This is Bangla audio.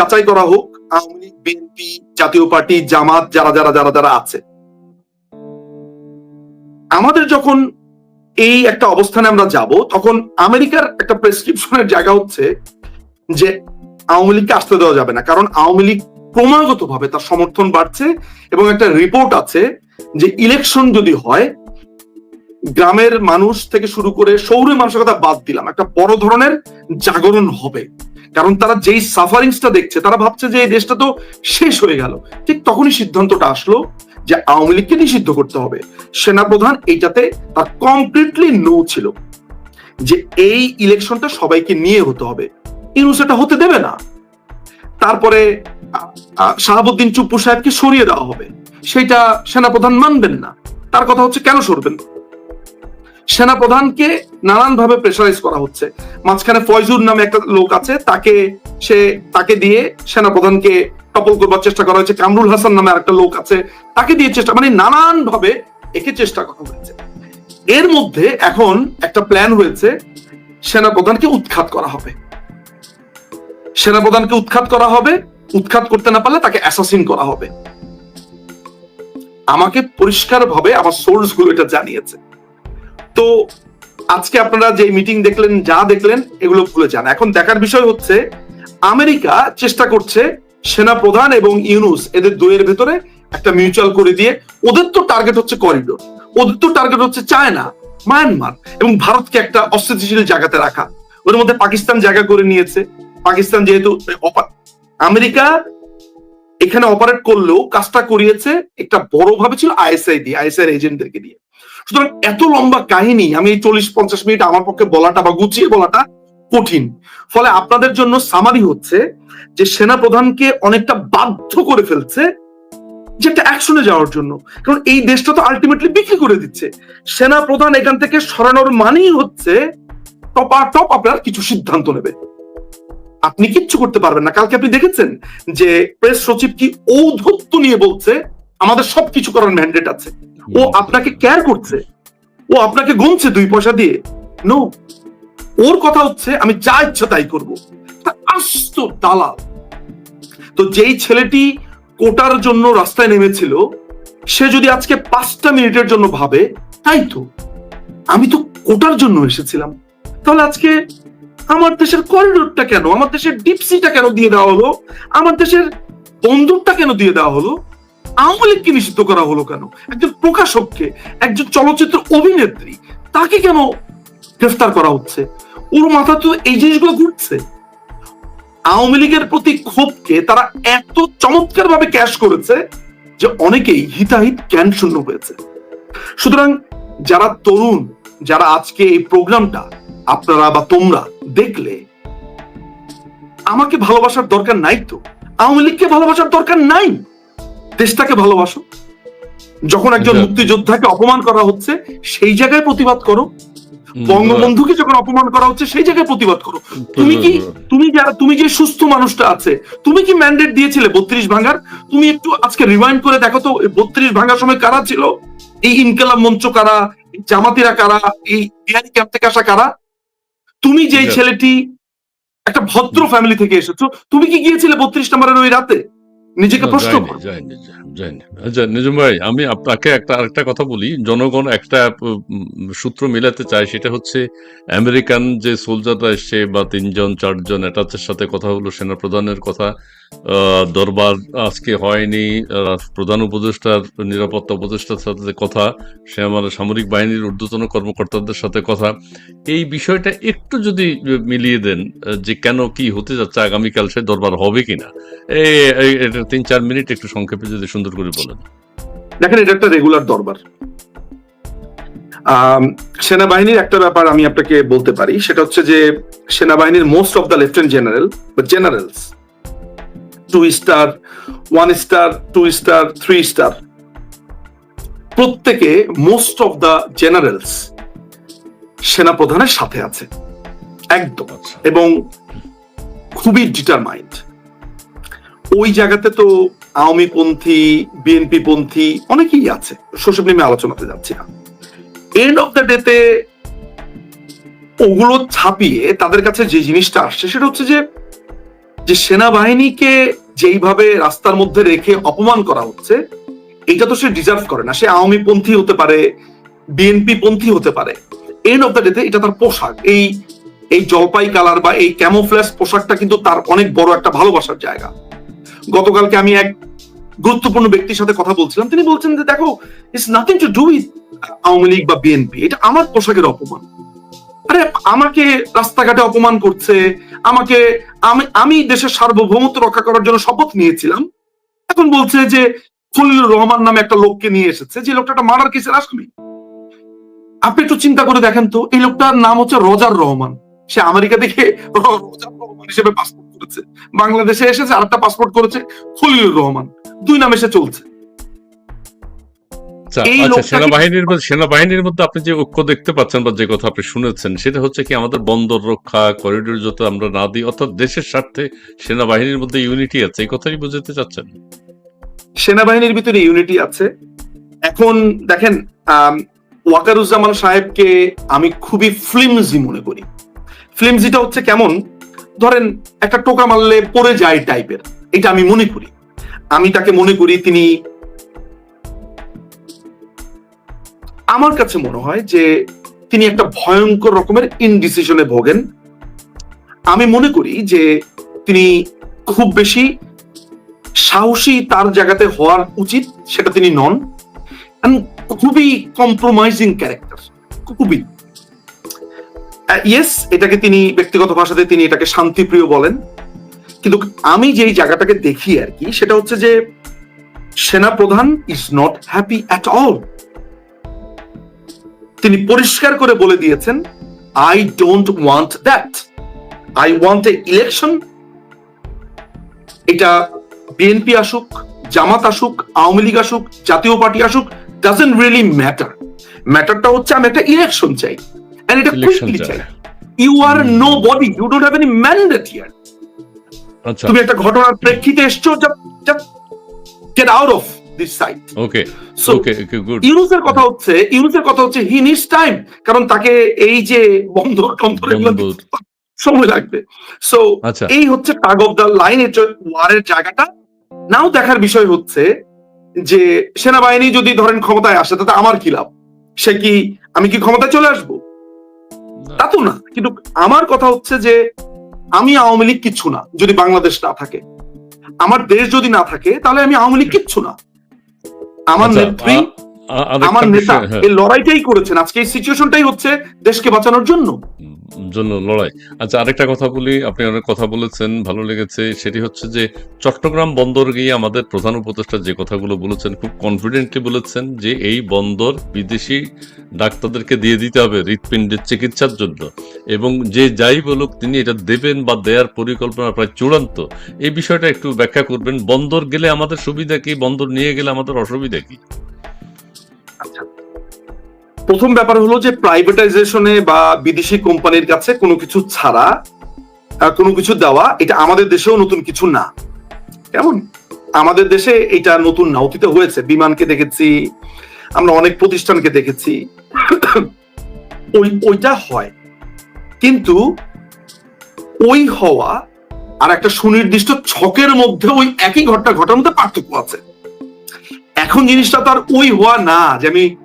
যাচাই করা হোক, আওয়ামী লীগ, বিএনপি, জাতীয় পার্টি, জামাত, যারা যারা যারা যারা আছে। আমাদের যখন এই একটা অবস্থানে আমরা যাব, তখন আমেরিকার একটা প্রেসক্রিপশনের জায়গা হচ্ছে যে আওয়ামী লীগকে আসতে দেওয়া যাবে না। কারণ আওয়ামী লীগ ক্রমাগত ভাবে তার সমর্থন বাড়ছে এবং একটা রিপোর্ট আছে যে ইলেকশন যদি হয়, গ্রামের মানুষ থেকে শুরু করে শহুরে মানুষের কথা বাদ দিলাম। একটা বড় ধরনের জাগরণ হবে। কারণ তারা যেই সাফারিংসটা দেখছে, তারা ভাবছে যে এই দেশটা তো শেষ হয়ে গেল। ঠিক তখনই সিদ্ধান্তটা আসলো যে আওয়ামী লীগকে নিষিদ্ধ করতে হবে। সেনাপ্রধান এইটাতে তার কমপ্লিটলি নো ছিল যে এই ইলেকশনটা সবাইকে নিয়ে হতে হবে। ইউনুস এটা হতে দেবে না। তারপরে শাহাবুদ্দিন চুপ্পু সাহেবকে সরিয়ে দেওয়া হবে। সেটা সেনাপ্রধান মানবেন না। তার কথা হচ্ছে কেন সরবেন? সেনাপ্রধানকে নানান ভাবে প্রেশারাইজ করা হচ্ছে। মাঝখানে ফয়জুর নামে একটা লোক আছে, তাকে সে, তাকে দিয়ে সেনাপ্রধানকে টপল করবার চেষ্টা করা হয়েছে। কামরুল হাসান নামে আরেকটা লোক আছে, তাকে দিয়ে চেষ্টা মানে নানান ভাবে একে চেষ্টা করা হয়েছে। এর মধ্যে এখন একটা প্ল্যান হয়েছে, সেনাপ্রধানকে উৎখাত করা হবে। সেনাপ্রধানকে উৎখাত করা হবে, উৎখাত করতে না পারলে তাকে অ্যাসাসিন করা হবে। আমাকে পরিষ্কার ভাবে আমার সোর্সগুলো এটা জানিয়েছে। তো আজকে আপনারা যে মিটিং দেখলেন, যা দেখলেন, এগুলো ভুলে যান। এখন দেখার বিষয় হচ্ছে, আমেরিকা চেষ্টা করছে সেনা প্রধান এবং ইউনুস, এদের দুয়ের ভেতরে একটা মিউচুয়াল করে দিয়ে, ওদের তো টার্গেট হচ্ছে করিডোর ওদের তো টার্গেট হচ্ছে চায়না মায়ানমার এবং ভারতকে একটা অস্থিতিশীল জায়গাতে রাখা। ওর মধ্যে পাকিস্তান জায়গা করে নিয়েছে। পাকিস্তান যেহেতু আমেরিকা এখানে অপারেট করলেও কাজটা করিয়েছে একটা বড় ভাবে ছিল আইএসআই দিয়ে আইএসআই এজেন্টদেরকে দিয়ে। সুতরাং এত লম্বা কাহিনী, আমি এই চল্লিশ পঞ্চাশ মিনিট আমার পক্ষে বলাটা বা গুছিয়ে বলাটা কঠিন। ফলে আপনাদের জন্য সামারি হচ্ছে যে সেনা প্রধানকে অনেকটা বাধ্য করে ফেলছে যে একটা অ্যাকশনে যাওয়ার জন্য। কারণ এই দেশটা তো আলটিমেটলি বিক্রি করে দিচ্ছে। সেনা প্রধান এখান থেকে সরানোর মানেই হচ্ছে টপ আর টপ আপনার কিছু সিদ্ধান্ত নেবে। আপনি কিচ্ছু করতে পারবেন না। কালকে আপনি দেখেছেন যে প্রেস সচিব কি ঔদ্ধত্য নিয়ে বলছে? আমাদের সবকিছু করার ম্যান্ডেট আছে। ও আপনাকে কেয়ার করছে। ও আপনাকে গুনছে দুই পয়সা দিয়ে। নো ওর কথা হচ্ছে, আমি যা ইচ্ছা তাই করব। আস্ত দালাল। তো যেই ছেলেটি কোটার জন্য রাস্তায় নেমেছিল, সে যদি আজকে পাঁচটা মিনিটের জন্য ভাবে, তাই তো। আমি তো কোটার জন্য এসেছিলাম। তাহলে আজকে আমার দেশের করিডোরটা কেন? আমার দেশের ডিপসিটা কেন দিয়ে দেওয়া হলো? আমার দেশের বন্দুকটা কেন দিয়ে দেওয়া হলো? আওয়ামী লীগকে নিষিদ্ধ করা হলো কেন? একজন প্রকাশককে, একজন চলচ্চিত্র অভিনেত্রী, তাকে কেন গ্রেফতার করা হচ্ছে? ওর মাথা তো এই জিনিসগুলো ঘুরছে। আওয়ামী লীগের প্রতি ক্ষোভকে তারা এত চমৎকার ভাবে ক্যাশ করেছে যে অনেকেই হিতাহিত জ্ঞান শূন্য হয়েছে। সুতরাং যারা তরুণ, যারা আজকে এই প্রোগ্রামটা আপনারা বা তোমরা দেখলে, আমাকে ভালোবাসার দরকার নাই তো? আওয়ামী লীগকে ভালোবাসার দরকার নাই? দেশটাকে ভালোবাসো। যখন একজন আচ্ছা। মুক্তিযোদ্ধাকে অপমান করা হচ্ছে সেই জায়গায় প্রতিবাদ করো। বঙ্গবন্ধুকে যখন অপমান করা হচ্ছে সেই জায়গায় প্রতিবাদ করো। তুমি কি তুমি যারা তুমি যে সুস্থ মানুষটা আছে তুমি কি ম্যান্ডেট দিয়েছিলে বত্রিশ ভাঙার? তুমি একটু আজকে রিমাইন্ড করে দেখো তো বত্রিশ ভাঙার সময় কারা ছিল? এই ইনকালাম মঞ্চ কারা? এই জামাতিরা কারা? এই বিহারি ক্যাম্প থেকে আসা কারা? তুমি যে আচ্ছা। ছেলেটি একটা ভদ্র ফ্যামিলি থেকে এসেছ তুমি কি গিয়েছিলে বত্রিশ নম্বরের ওই রাতে? নিজেকে প্রশ্ন। আচ্ছা নিজম ভাই আমি আপনাকে একটা আরেকটা কথা বলি। জনগণ একটা সূত্র মিলাতে চায় সেটা হচ্ছে আমেরিকান যে সোলজাররা এসছে বা তিনজন চারজন অ্যাটাচের সাথে কথা হলো সেনা প্রধানের কথা। দরবার আজকে হয়নি। প্রধান উপদেষ্টার নিরাপত্তা উপদেষ্টার সাথে কথা, সে আমার সামরিক বাহিনীর ঊর্ধ্বতন কর্মকর্তাদের সাথে কথা। এই বিষয়টা একটু যদি মিলিয়ে দেন যে কেন কি হতে যাচ্ছে, আগামীকাল সে দরবার হবে কিনা। এটা তিন চার মিনিট একটু সংক্ষেপে যদি সুন্দর করে বলেন। দেখেন, এটা একটা রেগুলার দরবার। সেনাবাহিনীর একটা ব্যাপার আমি আপনাকে বলতে পারি। সেটা হচ্ছে যে, সেনাবাহিনীর most of the lieutenant general বা generals two star one star two star three star প্রত্যেকে মোস্ট অফ দ্য জেনারেলস সেনাপ্রধানের সাথে আছে। একদম। আচ্ছা। এবং খুবই ডিটারমাইন্ড ওই জায়গাতে তো আওয়ামী পন্থী বিএনপি পন্থী অনেকেই আছে। সেসব নিয়ে আলোচনাতে যাচ্ছি না। এন্ড অফ দ্য ডেতে ওগুলো ছাপিয়ে তাদের কাছে যে জিনিসটা আসছে সেটা হচ্ছে যে যে সেনাবাহিনীকে যেইভাবে রাস্তার মধ্যে রেখে অপমান করা হচ্ছে এটা তো সে ডিজার্ভ করে না। সে আওয়ামী পন্থী হতে পারে বিএনপি পন্থী হতে পারে। এন্ড অফ দ্য ডেতে এটা তার পোশাক। এই এই জলপাই কালার বা এই ক্যামোফ্ল্যাশ পোশাকটা কিন্তু তার অনেক বড় একটা ভালোবাসার জায়গা। গতকালকে আমি এক গুরুত্বপূর্ণ ব্যক্তির সাথে কথা বলছিলাম। তিনি বলছেন যে, দেখো it's nothing to do with Awami League বা বিএনপি। এটা আমার পোশাকের অপমান। আরে, আমাকে রাস্তাঘাটে অপমান করছে, আমাকে আমি আমি দেশের সার্বভৌমত্ব রক্ষা করার জন্য শপথ নিয়েছিলাম। এখন বলছে যে খলিলুর রহমান নামে একটা লোককে নিয়ে এসেছে, যে লোকটা একটা মার্ডার কেসের আসামি। আপনি একটু চিন্তা করে দেখেন তো, এই লোকটার নাম হচ্ছে রজার রহমান। সে আমেরিকা থেকে রজার রহমান হিসেবে পাসপোর্ট করেছে, বাংলাদেশে এসেছে, আরেকটা পাসপোর্ট করেছে খলিলুর রহমান। দুই নামে সে চলছে। আচ্ছা আচ্ছা সেনাবাহিনীর মধ্যে সেনাবাহিনীর মধ্যে আপনি যে ঐক্য দেখতে পাচ্ছেন বা যে কথা আপনি শুনেছেন সেটা হচ্ছে কি আমাদের বন্দর রক্ষা করিডোর যত আমরা না দিই অর্থাৎ দেশের স্বার্থে সেনাবাহিনীর মধ্যে ইউনিটি আছে। এই কথাই বুঝাতে চাচ্ছেন? সেনাবাহিনীর ভিতরে ইউনিটি আছে। এখন দেখেন ওয়াকারুজ্জামান সাহেবকে আমি খুবই ফ্লিমজি মনে করি। ফ্লিমজিটা হচ্ছে কেমন? ধরেন একটা টোকা মারলে পড়ে যায় টাইপের এটা আমি মনে করি। আমি তাকে মনে করি তিনি আমার কাছে মনে হয় যে তিনি একটা ভয়ঙ্কর রকমের ইনডিসিশনে ভোগেন। আমি মনে করি যে তিনি খুব বেশি সাহসী তার জায়গাতে হওয়ার উচিত, সেটা তিনি নন। খুবই কম্প্রোমাইজিং ক্যারেক্টার খুবই। ইয়েস এটাকে তিনি ব্যক্তিগত ভাষাতে তিনি এটাকে শান্তিপ্রিয় বলেন। কিন্তু আমি যেই জায়গাটাকে দেখি আর কি, সেটা হচ্ছে যে সেনা প্রধান is not happy at all তিনি পরিষ্কার করে বলে দিয়েছেন I don't want that I want a election এটা বিএনপি আসুক জামাত আসুক আওয়ামী লীগ আসুক জাতীয় পার্টি আসুক ডাজেন্ট রিয়েলি ম্যাটার ম্যাটারটা হচ্ছে আমি একটা ইলেকশন চাই এন্ড এটা কুইকলি চাই। You are nobody you don't have any mandate here তুমি একটা ঘটনার প্রেক্ষিতে এসছো just get out of this site okay so okay good ইউনুসের কথা হচ্ছে ইউনুসের কথা হচ্ছে হি নিডস টাইম কারণ তাকে এই যে এগুলো সময় লাগবে। সো আচ্ছা। এই হচ্ছে টাগ অফ দ্য লাইন ওয়ারের জায়গাটা। নাও দেখার বিষয় হচ্ছে যে সেনাবাহিনী যদি ধরেন ক্ষমতায় আসে তাতে আমার কি লাভ? সে কি আমি কি ক্ষমতায় চলে আসব? তা তো না কিন্তু আমার কথা হচ্ছে যে আমি আওয়ামী লীগ কিচ্ছু না যদি বাংলাদেশ না থাকে। আমার দেশ যদি না থাকে তাহলে আমি আওয়ামী লীগ কিচ্ছু না। আমার আচ্ছা, নেত্রী আমার নেতা হ্যাঁ। এই লড়াইটাই করেছেন। আজকে এই সিচুয়েশনটাই হচ্ছে দেশকে বাঁচানোর জন্য। জন্য লড়াই। আচ্ছা আরেকটা কথা বলি। আপনি অনেক কথা বলেছেন ভালো লেগেছে। সেটি হচ্ছে যে চট্টগ্রাম বন্দর গিয়ে আমাদের প্রধান উপদেষ্টা যে কথাগুলো বলেছেন খুব কনফিডেন্টলি বলেছেন যে এই বন্দর বিদেশি ডাক্তারদেরকে দিয়ে দিতে হবে হৃৎপিণ্ডের চিকিৎসার জন্য। এবং যে যাই বলুক তিনি এটা দেবেন বা দেয়ার পরিকল্পনা প্রায় চূড়ান্ত। এই বিষয়টা একটু ব্যাখ্যা করবেন। বন্দর গেলে আমাদের সুবিধা কি? বন্দর নিয়ে গেলে আমাদের অসুবিধা কি? প্রথম ব্যাপার হলো যে প্রাইভেটাইজেশনে বা বিদেশি কোম্পানির কাছে কোনো কিছু ছাড়া কোনো কিছু দেওয়া, এটা আমাদের দেশেও নতুন কিছু না। কেমন? আমাদের দেশে এটা নতুন না, অতীতে হয়েছে। বিমানকে দেখেছি, আমরা অনেক প্রতিষ্ঠানকে দেখেছি। ওই, ওইটা হয়। কিন্তু ওই হওয়া আর একটা সুনির্দিষ্ট ছকের মধ্যে ওই একই ঘটনা, ঘটার মধ্যে পার্থক্য আছে। এখন জিনিসটা তো আর ওই হওয়া না যে আমি